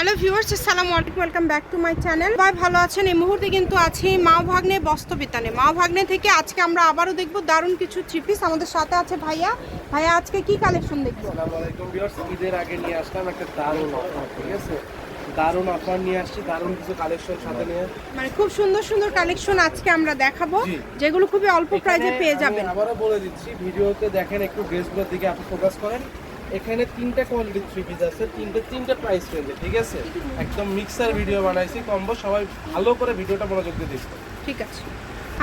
Hello viewers আসসালামু আলাইকুম welcome back to my channel. ভাই ভালো আছেন? এই মুহূর্তে কিন্তু আছি মাও ভাগ্নে বস্তবিতানে মাও ভাগ্নে থেকে আজকে আমরা আবারও দেখব দারুণ কিছু থ্রি পিস আমাদের সাথে আছে ভাইয়া। ভাইয়া আজকে কি কালেকশন দেখব? আসসালামু আলাইকুম ভিউয়ার্স ঈদের আগে নিয়ে আসলাম একটা দারুণ অফার ঠিক আছে? দারুণ অফার নিয়ে আসছি দারুণ কিছু কালেকশন সাথে নিয়ে। মানে খুব সুন্দর সুন্দর কালেকশন আজকে আমরা দেখাবো যেগুলো খুবই অল্প প্রাইজে পেয়ে যাবেন। আবারও বলে দিচ্ছি ভিডিওতে দেখেন একটু ড্রেসগুলোর দিকে আপনি ফোকাস করেন। এখানে তিনটা কোয়ালিটির থ্রি পিস আছে তিনটে তিনটে প্রাইস রেঞ্জে ঠিক আছে? একদম মিক্সার ভিডিও বানাইছি কম্বো সবাই ভালো করে ভিডিওটা মনোযোগ দিয়ে দেখবে ঠিক আছে।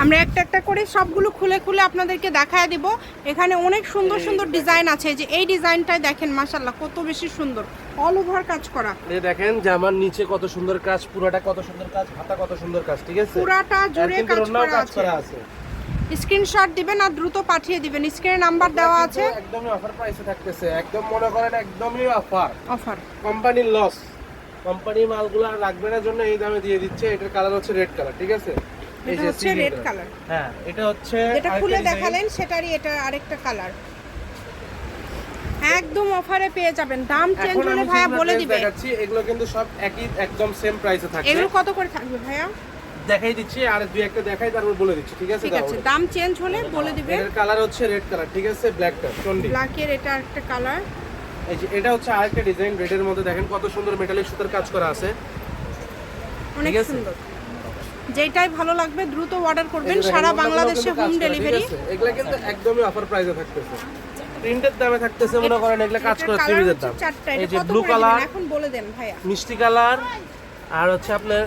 আমরা একটা একটা করে সবগুলো খুলে খুলে আপনাদেরকে দেখায় দিব। এখানে অনেক সুন্দর সুন্দর ডিজাইন আছে। যে এই ডিজাইনটাই দেখেন মাশাল্লাহ কত বেশি সুন্দর। অল ওভার কাজ করা। এই দেখেন জামার নিচে কত সুন্দর কাজ পুরোটা কত সুন্দর কাজ হাতা কত সুন্দর কাজ ঠিক আছে? পুরাটা জুড়ে কাজ করা আছে। স্ক্রিনশট দিবেন আর দ্রুত পাঠিয়ে দিবেন। স্ক্রিনে নাম্বার দেওয়া আছে। একদমই অফার প্রাইসে থাকতেছে। একদম মনে করেন একদমই অফার অফার কোম্পানির লস কোম্পানি মালগুলো আর রাখবে না জন্য এই দামে দিয়ে দিচ্ছে। এটার কালার হচ্ছে রেড কালার ঠিক আছে? এই এটা যে হচ্ছে রেড কালার হ্যাঁ এটা হচ্ছে এটা খুলে দেখালেন সেটারই এটা আরেকটা কালার একদম অফারে পেয়ে যাবেন। দাম চেঞ্জ হলে ভাইয়া বলে দিবে। দেখাচ্ছি এগুলো কিন্তু সব একই একদম সেম প্রাইসে থাকবে। এগুলো কত করে থাকবে ভাইয়া? দেখাই দিচ্ছি আর দুই একটা দেখাই তারপর বলে দিচ্ছি ঠিক আছে? ঠিক আছে দাম চেঞ্জ হলে বলে দিবে। এর কালার হচ্ছে রেড কালার ঠিক আছে? ব্ল্যাকটা চন্ডি ব্ল্যাকের এটা একটা কালার এই যে এটা হচ্ছে আরেকটা ডিজাইন রেডের মধ্যে দেখেন কত সুন্দর মেটালিক সুতার কাজ করা আছে। অনেক? সুন্দর। যেটাই ভালো লাগবে দ্রুত অর্ডার করবেন। সারা বাংলাদেশে হোম ডেলিভারি? এগুলা কিন্তু একদমই অফার প্রাইসে থাকতেছে। প্রিন্টের দামে থাকতেছে মনে করেন এগুলা কাজ করা হচ্ছে দাম। এই যে ব্লু কালার এখন বলে দেন ভাইয়া। মিষ্টি কালার আর হচ্ছে আপনার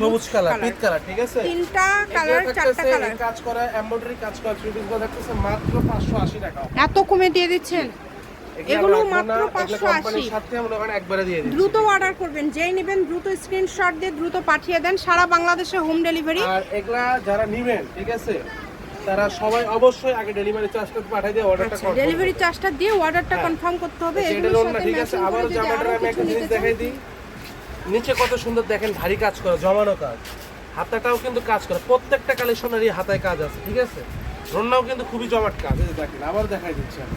সবুজ কালার। পিট কালার ঠিক আছে? তিনটা কালার চারটা কালার। কাজ করা এমব্রয়ডারি কাজ করা থ্রি পিস থাকতেছে মাত্র 580 টাকা। এত কমে দিয়ে দিচ্ছেন? এগুলো মাত্র 580 কোম্পানির সাথে মনে করেন একবারে দিয়ে দিচ্ছি। দ্রুত অর্ডার করবেন যেই নেবেন দ্রুত স্ক্রিনশট দিয়ে দ্রুত পাঠিয়ে দেন সারা বাংলাদেশে হোম ডেলিভারি আর এগুলা যারা নেবেন ঠিক আছে তারা সবাই অবশ্যই আগে ডেলিভারি চার্জটা পাঠিয়ে দিয়ে অর্ডারটা করবেন ডেলিভারি চার্জটা দিয়ে অর্ডারটা হ্যাঁ। কনফার্ম করতে হবে লোন না সাথে ঠিক আছে আবার জামাটার আমি একটা জিনিস দেখাই দিই। নিচে কত সুন্দর দেখেন ভারী কাজ করা জমানো কাজ। হাতাটাও কিন্তু কাজ করে প্রত্যেকটা কালে কালেকশনেরই হাতায় কাজ আছে ঠিক আছে? রন্নাও কিন্তু খুবই জমাট কাজ। এই দেখেন আবার দেখাই দিচ্ছি আমি।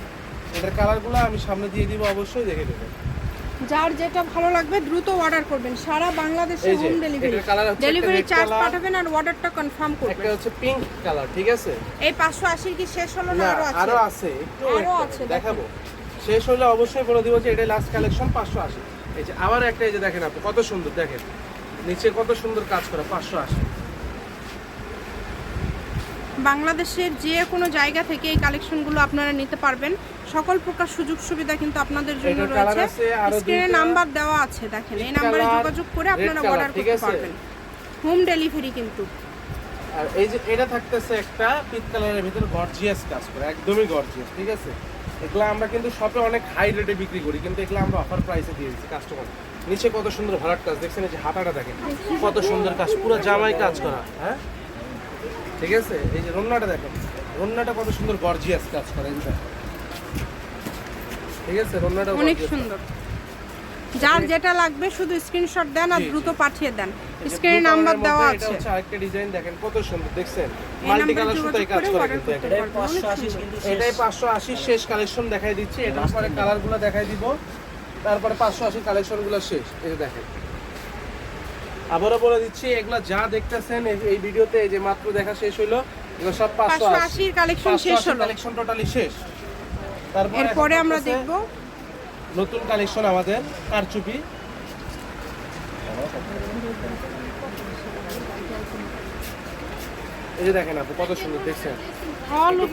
এটার কালারগুলো আমি সামনে দিয়ে দিব অবশ্যই দেখে দেবেন যার যেটা ভালো লাগবে দ্রুত অর্ডার করবেন। সারা বাংলাদেশে হোম ডেলিভারি ডেলিভারি চার্জ পাঠাবেন আর অর্ডারটা কনফার্ম করবেন। একটা হচ্ছে পিঙ্ক কালার ঠিক আছে? এই পাঁচশো আশির কি শেষ হলো না আরও আছে? আরও আছে একটু দেখাবো। শেষ হলে অবশ্যই বলে দিব যে এটা লাস্ট কালেকশন পাঁচশো আশি। এই যে আবার একটা এই যে দেখেন আপনি কত সুন্দর দেখেন। নিচে কত সুন্দর কাজ করা পাঁচশো আশি। বাংলাদেশের যে কোনো জায়গা থেকে এই কালেকশনগুলো আপনারা নিতে পারবেন। সকল প্রকার সুযোগ সুবিধা কিন্তু আপনাদের জন্য রয়েছে। স্ক্রিনে নাম্বার দেওয়া আছে দেখেন। এই নাম্বারে যোগাযোগ করে আপনারা অর্ডার করতে পারবেন। হোম ডেলিভারি কিন্তু। আর এই যে এটা থাকতেছে একটা পিট কালারের ভিতরে গর্জিয়াস কাজ করে একদমই গর্জিয়াস ঠিক আছে? এগুলো আমরা কিন্তু শপে অনেক হাই রেটে বিক্রি করি কিন্তু এগুলো আমরা অফার প্রাইসে দিয়ে দিচ্ছি কাস্টমার নিচে কত সুন্দর ভরাট কাজ দেখছেন এই যে হাতাটা দেখেন কত সুন্দর কাজ পুরো জামাই কাজ করা হ্যাঁ? ঠিক আছে? এই যে রন্নাটা দেখেন রন্নাটা কত সুন্দর গর্জিয়াস কাজ করা এই। ঠিক আছে? রন্নাটা অনেক সুন্দর। যার যেটা লাগবে শুধু স্ক্রিনশট দেন আর। দ্রুত পাঠিয়ে দেন। স্ক্রিনে নাম্বার দেওয়া এটা হচ্ছে আরেকটা ডিজাইন দেখেন কত সুন্দর দেখছেন? মাল্টি কালার সুতায় কাজ করে কিন্তু এটাই পাঁচশো আশির শেষ কালেকশন দেখাই দিচ্ছি। এটার পরে কালারগুলো দেখাই দিব। তারপরে পাঁচশো আশি কালেকশনগুলো শেষ। এই যে দেখেন। আবারও বলে দিচ্ছি এগুলো যা দেখতেছেন এই- ভিডিওতে এই যে মাত্র দেখা শেষ হইল এগুলো সব পাঁচশো পাঁচশো আশি আশির কালেকশন শেষ হলো। কালেকশন টোটালি শেষ। তারপরে আমরা দেখব। নতুন কালেকশন আমাদের কারচুপি। এই যে দেখেন আপু কত সুন্দর দেখছেন?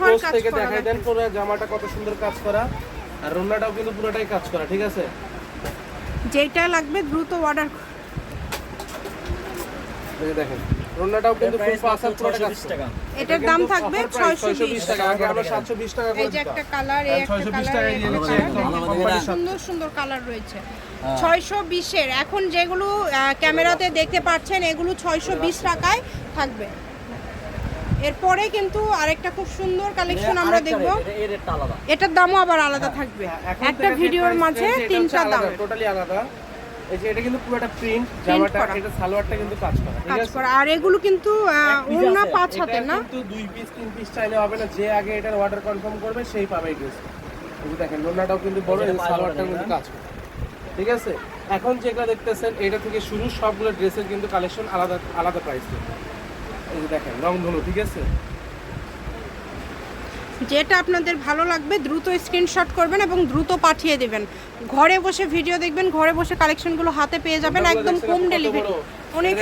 close কাজ থেকে দেখাই দেন। পুরো জামাটা কত সুন্দর কাজ করা। আর রন্নাটাও কিন্তু পুরোটাই কাজ করা ঠিক আছে? যেটা লাগবে দ্রুত অর্ডার দেখেন। রন্নাটাও কিন্তু ফুল পাসার পুরোটা কাজ করা এটার দাম থাকবে ছয়শো ছয়শো বিশ বিশ টাকা আগে আমরা সাতশো বিশ টাকা এই যে একটা কালার এই একটা 620 কালার। সুন্দর সুন্দর কালার রয়েছে। ছয়শো বিশের এখন যেগুলো ক্যামেরাতে দেখতে পাচ্ছেন এগুলো ছয়শো বিশ টাকায় থাকবে। এরপরে কিন্তু আরেকটা খুব সুন্দর কালেকশন আমরা দেখব। এটার দামও আবার আলাদা থাকবে। হ্যাঁ, একটা ভিডিওর মাঝে তিনটা দাম। টোটালি আলাদা। এই যে এটা কিন্তু পুরোটা প্রিন্ট জামাটা এটা সালোয়ারটা কিন্তু কাজ করা। কাজ করা। আর এগুলো কিন্তু অন্য পাঁচ হাতে না? কিন্তু দুই পিস তিন পিস চাইলে হবে না। যে আগে এটার অর্ডার কনফার্ম করবে সেই পাবে এই ড্রেস এই দেখেন কিন্তু বড় এই সালোয়ারটাও কিন্তু কাজ করে। ঠিক আছে? এখন যেগুলো দেখতেছেন এটা থেকে শুরু সবগুলো ড্রেসের কিন্তু কালেকশন আলাদা আলাদা প্রাইস এই যে দেখেন রংধনু ঠিক আছে? যেটা আপনাদের ভালো লাগবে দ্রুত স্ক্রিনশট করবেন এবং দ্রুত পাঠিয়ে দেবেন। ঘরে বসে ভিডিও দেখবেন ঘরে বসে কালেকশনগুলো হাতে পেয়ে যাবেন একদম হোম ডেলিভারি অনেক।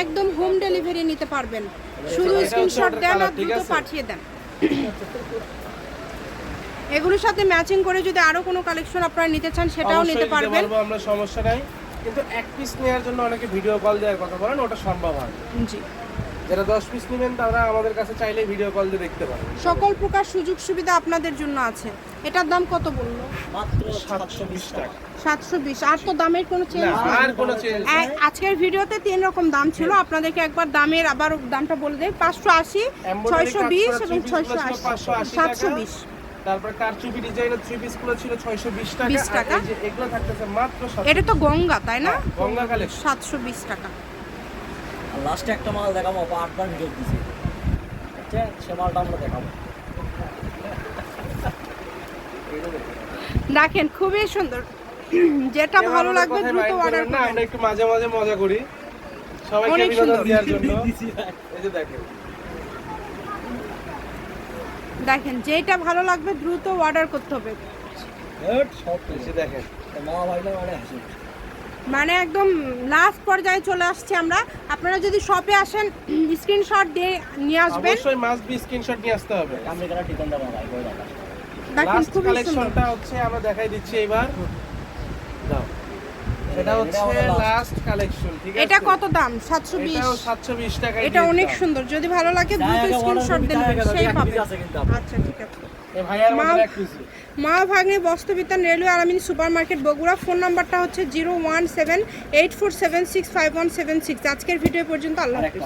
একদম হোম ডেলিভারি নিতে পারবেন। শুধু স্ক্রিনশট দেন আর দ্রুত পাঠিয়ে দেন। এগুলোর সাথে ম্যাচিং করে যদি আরও কোনো কালেকশন আপনারা নিতে চান সেটাও নিতে পারবেন। পারব আমরা সমস্যা নাই। কিন্তু এক পিস নেওয়ার জন্য অনেকে ভিডিও কল দেওয়ার কথা বলেন ওটা সম্ভব হয় জি। যারা দশ পিস নেবেন তারা আমাদের কাছে চাইলে ভিডিও কল দিয়ে দেখতে পারেন। সকল প্রকার সুযোগ সুবিধা আপনাদের জন্য আছে। এটার দাম কত বলল? মাত্র সাতশো বিশ টাকা। সাতশো বিশ। আর তো দামের কোনো চেঞ্জ না নেই। আর কোনো চেঞ্জ এক- আজকের ভিডিওতে তিন রকম দাম ছিল। আপনাদেরকে একবার দামের আবার দামটা বলে দেয় পাঁচশো আশি ছয়শো বিশ এবং ছয়শো আশি। 580 সাতশো। বিশ। তারপর কারচুপি ডিজাইনের থ্রি পিসগুলো ছিল ছয়শো বিশ টাকা। 20 আর টাকা। এই যে এগুলো থাকতেছে মাত্র এটা তো গঙ্গা তাই না? গঙ্গা কালেকশন সাতশো বিশ টাকা। লাস্টে একটা মাল দেখাবো ভিডিও দিছি। ঠিক আছে সে মালটা আমরা দেখাবো। দেখেন খুবই সুন্দর। যেটা ভালো লাগবে দ্রুত অর্ডার না আমরা একটু মাঝে মাঝে মজা করি। সবাইকে বিনোদন দেওয়ার জন্য। এই যে দেখেন। দেখেন যেটা ভালো লাগবে দ্রুত অর্ডার করতে হবে। হেট, সব এই দেখেন মা ভাইলা মানে হাসি। মানে একদম লাস্ট পর্যায়ে চলে আসছি আমরা। আপনারা যদি শপে আসেন স্ক্রিনশট দিয়ে নিয়ে আসবেন। অবশ্যই মাস্ট বি স্ক্রিনশট নিয়ে আসতে হবে। আমি এখানে ঠিকানা দেব ভাই কই দাদা লাস্ট কালেকশনটা হচ্ছে আমরা দেখাই দিচ্ছি এবার। এটা হচ্ছে লাস্ট কালেকশন ঠিক আছে? এটা কত দাম? 720 এটা 720 টাকা এটা অনেক সুন্দর। যদি ভালো লাগে দ্রুত স্ক্রিনশট দেন সেই পাবে। আচ্ছা ঠিক আছে। মা- ভাগ্নে বস্ত্রবিতান railway Alamin super market Bogura. Phone নাম্বারটা হচ্ছে zero one seven eight four seven six five one seven six. আজকের ভিডিও পর্যন্ত আল্লাহ হাফিজ।